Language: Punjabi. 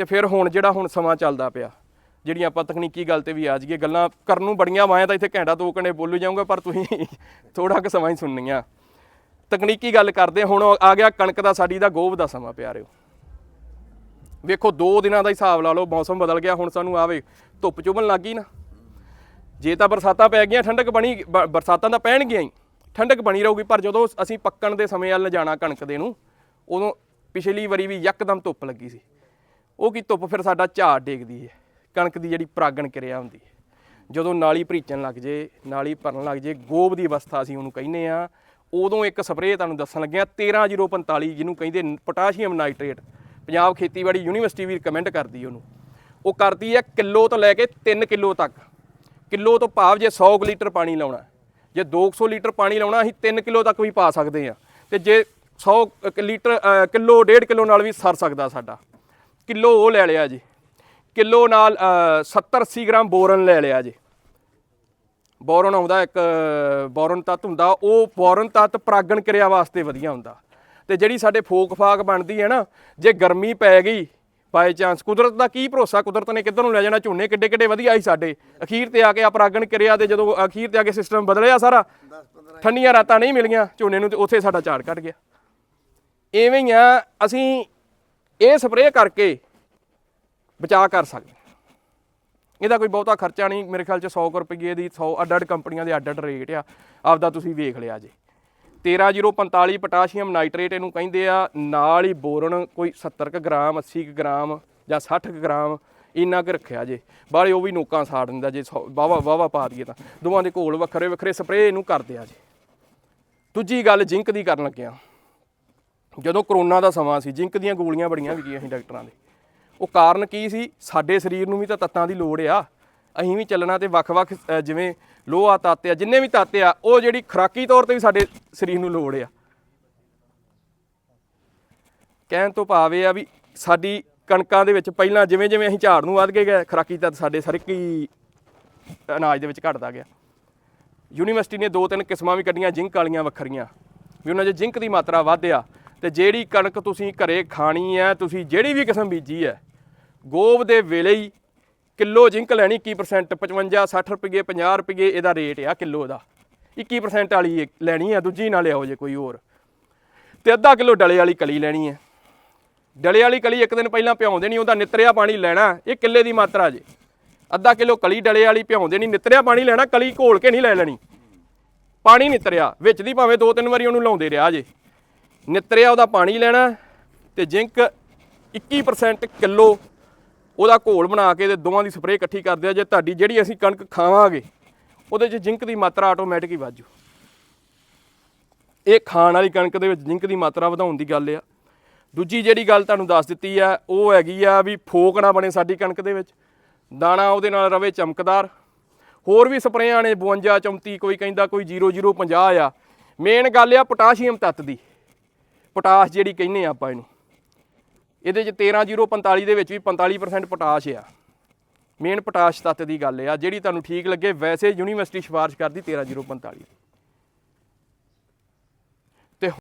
ਤੇ ਫਿਰ ਹੁਣ ਜਿਹੜਾ ਹੁਣ ਸਮਾਂ ਚੱਲਦਾ ਪਿਆ, ਜਿਹੜੀਆਂ ਆਪਾਂ ਤਕਨੀਕੀ ਗੱਲ ਤੇ ਵੀ ਆ ਜਾਈਏ, ਗੱਲਾਂ ਕਰਨ ਨੂੰ ਬੜੀਆਂ ਵਾਂ ਤਾਂ ਇੱਥੇ ਘੰਟਾ ਦੋ ਘੰਟੇ ਬੋਲੂ ਜਾਊਂਗਾ, ਪਰ ਤੁਸੀਂ ਥੋੜਾ ਕੁ ਸਮਾਂ ਹੀ ਸੁਣਨੀਆਂ। ਤਕਨੀਕੀ ਗੱਲ ਕਰਦੇ, ਹੁਣ ਆ ਗਿਆ ਕਣਕ ਦਾ, ਸਾਡੀ ਦਾ ਗੋਭ ਦਾ ਸਮਾਂ ਪਿਆਰਿਓ ਵੇਖੋ 2 ਦਿਨਾਂ ਦਾ ਹਿਸਾਬ ਲਾ ਲਓ, ਮੌਸਮ ਬਦਲ ਗਿਆ, ਹੁਣ ਸਾਨੂੰ ਆਵੇ ਧੁੱਪ ਚੁਭਣ ਲੱਗ ਗਈ ਨਾ। ਜੇ ਤਾਂ ਬਰਸਾਤਾਂ ਪੈ ਗਈਆਂ, ਠੰਡਕ ਬਣੀ ਬਰਸਾਤਾਂ ਤਾਂ ਪੈਣਗੀਆਂ ਹੀ, ਠੰਡਕ ਬਣੀ ਰਹੂਗੀ, ਪਰ ਜਦੋਂ ਅਸੀਂ ਪੱਕਣ ਦੇ ਸਮੇਂ ਵੱਲ ਜਾਣਾ ਕਣਕ ਦੇ ਨੂੰ, ਉਦੋਂ ਪਿਛਲੀ ਵਾਰੀ ਵੀ ਯਕਦਮ ਧੁੱਪ ਲੱਗੀ ਸੀ। ਉਹ ਕੀ ਧੁੱਪ ਫਿਰ ਸਾਡਾ ਝਾੜ ਡੇਗਦੀ ਹੈ ਕਣਕ ਦੀ ਜਿਹੜੀ ਪਰਾਗਣ ਕਿਰਿਆ ਹੁੰਦੀ ਹੈ ਜਦੋਂ ਨਾਲੀ ਭਰੀਚਣ ਲੱਗ ਜੇ ਨਾਲੀ ਭਰਨ ਲੱਗ ਜੇ ਗੋਬ ਦੀ ਅਵਸਥਾ ਅਸੀਂ ਉਹਨੂੰ ਕਹਿੰਦੇ ਆ। ਉਦੋਂ ਇੱਕ ਸਪਰੇਅ ਤੁਹਾਨੂੰ ਦੱਸਣ ਲੱਗਿਆ 13045 ਜਿਹਨੂੰ ਕਹਿੰਦੇ ਪੋਟਾਸ਼ੀਅਮ ਨਾਈਟ੍ਰੇਟ ਪੰਜਾਬ ਖੇਤੀਬਾੜੀ ਯੂਨੀਵਰਸਿਟੀ ਵੀ ਰਿਕਮੈਂਡ ਕਰਦੀ ਉਹਨੂੰ। ਉਹ ਕਰਦੀ ਹੈ ਕਿਲੋ ਤੋਂ ਲੈ ਕੇ 3 ਕਿਲੋ ਤੱਕ। ਕਿਲੋ ਤੋਂ ਭਾਵ ਜੇ 100 ਕੁ ਲੀਟਰ ਪਾਣੀ ਲਾਉਣਾ ਜੇ 200 ਲੀਟਰ ਪਾਣੀ ਲਾਉਣਾ ਅਸੀਂ 3 ਕਿਲੋ ਤੱਕ ਵੀ ਪਾ ਸਕਦੇ ਆ। ਤੇ ਜੇ 100 ਲੀਟਰ ਅ, ਕਿਲੋ 1.5 ਕਿਲੋ ਨਾਲ ਵੀ ਸਰ ਸਕਦਾ ਸਾਡਾ। ਕਿਲੋ ਉਹ ਲੈ ਲਿਆ ਜੀ। ਕਿਲੋ ਨਾਲ 70 80 ਗ੍ਰਾਮ ਬੋਰਨ ਲੈ ਲਿਆ ਜੀ। ਬੋਰਨ ਆਉਂਦਾ ਇੱਕ ਬੋਰਨ ਤੱਤ ਹੁੰਦਾ, ਉਹ ਬੋਰਨ ਤੱਤ ਪ੍ਰਾਗਣ ਕਿਰਿਆ ਵਾਸਤੇ ਵਧੀਆ ਹੁੰਦਾ। ਤੇ ਜਿਹੜੀ ਸਾਡੇ ਫੋਕ ਫਾਕ ਬਣਦੀ ਹੈ ਨਾ, ਜੇ ਗਰਮੀ ਪੈ ਗਈ ਬਾਈ ਚਾਂਸ ਕੁਦਰਤ ਦਾ ਕੀ ਭਰੋਸਾ? ਕੁਦਰਤ ਨੇ ਕਿੱਧਰ ਨੂੰ ਲੈ ਜਾਣਾ? ਝੋਨੇ ਕਿੱਡੇ ਕਿੱਡੇ ਵਧੀਆ ਸੀ ਸਾਡੇ। ਅਖੀਰ ਤੇ ਆ ਕੇ ਆਪਰਾਗਣ ਕਿਰਿਆ ਦੇ ਜਦੋਂ ਅਖੀਰ ਤੇ ਆ ਕੇ ਸਿਸਟਮ ਬਦਲਿਆ ਸਾਰਾ, ਠੰਡੀਆਂ ਰਾਤਾਂ ਨਹੀਂ ਮਿਲੀਆਂ, ਝੋਨੇ ਨੂੰ ਤੇ ਉੱਥੇ ਸਾਡਾ ਝਾੜ ਘਟ ਗਿਆ। ਐਵੇਂ ਹੀ ਆ, ਅਸੀਂ ਇਹ ਸਪਰੇਅ ਕਰਕੇ ਬਚਾਅ ਕਰ ਸਕਦੇ ਇਹਦਾ ਕੋਈ ਬਹੁਤਾ ਖਰਚਾ ਨਹੀਂ। ਮੇਰੇ ਖਿਆਲ ਚ 100 ਕੁ ਰੁਪਏ ਦੀ 100 ਅੱਡ ਅੱਡ ਕੰਪਨੀਆਂ ਦੇ ਅੱਡ ਅੱਡ ਰੇਟ ਆ। ਆਪਦਾ ਤੁਸੀਂ ਵੇਖ ਲਿਆ ਜੇ। 13045 ਪੋਟਾਸ਼ੀਅਮ ਨਾਈਟ੍ਰੇਟ ਇਹਨੂੰ ਕਹਿੰਦੇ ਆ। ਨਾਲ ਹੀ ਬੋਰਨ ਕੋਈ 70 ਕੁ ਗ੍ਰਾਮ 80 ਕੁ ਗ੍ਰਾਮ ਜਾਂ 60 ਕੁ ਗ੍ਰਾਮ ਇੰਨਾ ਕੁ ਰੱਖਿਆ ਜੇ। ਬਾਹਲੇ ਉਹ ਵੀ ਨੋਕਾਂ ਸਾੜ ਦਿੰਦਾ ਜੇ ਵਾਵਾ ਵਾਵਾ ਪਾ ਦਈਏ ਤਾਂ। ਦੋਵਾਂ ਦੇ ਘੋਲ ਵੱਖਰੇ ਵੱਖਰੇ ਸਪਰੇਅ ਇਹਨੂੰ ਕਰਦੇ ਆ ਜੇ। ਦੂਜੀ ਗੱਲ ਜਿੰਕ ਦੀ ਕਰਨ ਲੱਗਿਆ। ਜਦੋਂ ਕਰੋਨਾ ਦਾ ਸਮਾਂ ਸੀ, ਜਿੰਕ ਦੀਆਂ ਗੋਲੀਆਂ ਬੜੀਆਂ ਵਿਕੀਆਂ ਸੀ ਡਾਕਟਰਾਂ ਦੇ। ਉਹ ਕਾਰਨ ਕੀ ਸੀ? ਸਾਡੇ ਸਰੀਰ ਨੂੰ ਵੀ ਤਾਂ ਤੱਤਾਂ ਦੀ ਲੋੜ ਆ। ਅਸੀਂ ਵੀ ਚੱਲਣਾ ਤੇ ਵੱਖ-ਵੱਖ ਜਿਵੇਂ ਲੋਹਾ ਤੱਤ ਆ, ਜਿੰਨੇ ਵੀ ਤੱਤ ਆ, ਉਹ ਜਿਹੜੀ ਖੁਰਾਕੀ ਤੌਰ ਤੇ ਵੀ ਸਾਡੇ ਸਰੀਰ ਨੂੰ ਲੋੜ ਆ। ਕਹਿਣ ਤੋਂ ਭਾਵ ਇਹ ਆ ਵੀ ਸਾਡੀ ਕਣਕਾਂ ਦੇ ਵਿੱਚ ਪਹਿਲਾਂ ਜਿਵੇਂ ਜਿਵੇਂ ਅਸੀਂ ਝਾੜ ਨੂੰ ਵੱਧ ਕੇ ਗਏ, ਖੁਰਾਕੀ ਤੱਤ ਸਾਡੇ ਸਾਰੇ ਕੀ ਅਨਾਜ ਦੇ ਵਿੱਚ ਘਟਦਾ ਗਿਆ। ਯੂਨੀਵਰਸਿਟੀ ਨੇ ਦੋ ਤਿੰਨ ਕਿਸਮਾਂ ਵੀ ਕੱਢੀਆਂ, ਜਿੰਕ ਵਾਲੀਆਂ ਵੱਖਰੀਆਂ। ਵੀ ਉਹਨਾਂ 'ਚ ਜਿੰਕ ਦੀ ਮਾਤਰਾ ਵੱਧ ਆ ਤੇ ਜਿਹੜੀ ਕਣਕ ਤੁਸੀਂ ਘਰੇ ਖਾਣੀ ਹੈ, ਤੁਸੀਂ ਜਿਹੜੀ ਵੀ ਕਿਸਮ ਬੀਜੀ ਹੈ, ਗੋਬ ਦੇ ਵੇਲੇ ਹੀ ਕਿਲੋ ਜਿੰਕ ਲੈਣੀ 21% 55 60 ਰੁਪਏ 50 ਰੁਪਏ ਇਹਦਾ ਰੇਟ ਆ ਕਿਲੋ ਦਾ। 21% ਵਾਲੀ ਲੈਣੀ ਆ ਦੂਜੀ ਨਾ ਲਿਆਓ ਜੇ ਕੋਈ ਹੋਰ। ਤੇ ਅੱਧਾ ਕਿਲੋ ਡਲੇ ਵਾਲੀ ਕਲੀ ਲੈਣੀ ਹੈ। ਡਲੇ ਵਾਲੀ ਕਲੀ ਇੱਕ ਦਿਨ ਪਹਿਲਾਂ ਭਿਉਂਦੇ ਨਹੀਂ, ਉਹਦਾ ਨਿਤਰਿਆ ਪਾਣੀ ਲੈਣਾ, ਇਹ ਕਿੱਲੇ ਦੀ ਮਾਤਰਾ ਜੇ। ਅੱਧਾ ਕਿਲੋ ਕਲੀ ਡਲੇ ਵਾਲੀ ਭਿਉਂਦੇ ਨਹੀਂ, ਨਿਤਰਿਆ ਪਾਣੀ ਲੈਣਾ, ਕਲੀ ਘੋਲ ਕੇ ਨਹੀਂ ਲੈ ਲੈਣੀ। ਪਾਣੀ ਨਿਤਰਿਆ, ਵਿੱਚ ਦੀ ਭਾਵੇਂ ਦੋ ਤਿੰਨ ਵਾਰੀ ਉਹਨੂੰ ਲਾਉਂਦੇ ਰਿਹਾ ਜੇ। ਨਿਤਰਿਆ ਉਹਦਾ ਪਾਣੀ ਲੈਣਾ ਤੇ ਜਿੰਕ 21% ਕਿਲੋ ਉਹਦਾ ਘੋਲ ਬਣਾ ਕੇ ਤੇ ਦੋਵਾਂ ਦੀ ਸਪਰੇਅ ਇਕੱਠੀ ਕਰਦੇ ਆ, ਜੇ ਤੁਹਾਡੀ ਜਿਹੜੀ ਅਸੀਂ ਕਣਕ ਖਾਵਾਂਗੇ, ਉਹਦੇ 'ਚ ਜਿੰਕ ਦੀ ਮਾਤਰਾ ਆਟੋਮੈਟਿਕ ਹੀ ਵਾਜੂ ਇਹ ਖਾਣ ਵਾਲੀ ਕਣਕ ਦੇ ਵਿੱਚ ਜਿੰਕ ਦੀ ਮਾਤਰਾ ਵਧਾਉਣ ਦੀ ਗੱਲ ਆ। ਦੂਜੀ ਜਿਹੜੀ ਗੱਲ ਤੁਹਾਨੂੰ ਦੱਸ ਦਿੱਤੀ ਆ, ਉਹ ਹੈਗੀ ਆ ਵੀ ਫੋਕ ਨਾ ਬਣੇ ਸਾਡੀ ਕਣਕ ਦੇ ਵਿੱਚ, ਦਾਣਾ ਉਹਦੇ ਨਾਲ ਰਵੇ ਚਮਕਦਾਰ। ਹੋਰ ਵੀ ਸਪਰੇਆਂ ਨੇ 52 34 ਕੋਈ ਕਹਿੰਦਾ ਕੋਈ 0050 ਆ। ਮੇਨ ਗੱਲ ਆ, ਪੋਟਾਸ਼ੀਅਮ ਤੱਤ ਦੀ। ਪੋਟਾਸ਼ ਜਿਹੜੀ ਕਹਿੰਦੇ ਆ ਆਪਾਂ ਇਹਨੂੰ। ਇਹਦੇ ਚ 13045 ਦੇ ਵਿੱਚ ਵੀ 45% ਪੋਟਾਸ਼ ਆ। ਮੇਨ ਪੋਟਾਸ਼ ਤੱਤ ਦੀ ਗੱਲ ਆ, ਜਿਹੜੀ ਤੁਹਾਨੂੰ ਠੀਕ ਲੱਗੇ, ਵੈਸੇ ਯੂਨੀਵਰਸਿਟੀ ਸਿਫਾਰਿਸ਼ ਕਰਦੀ 13045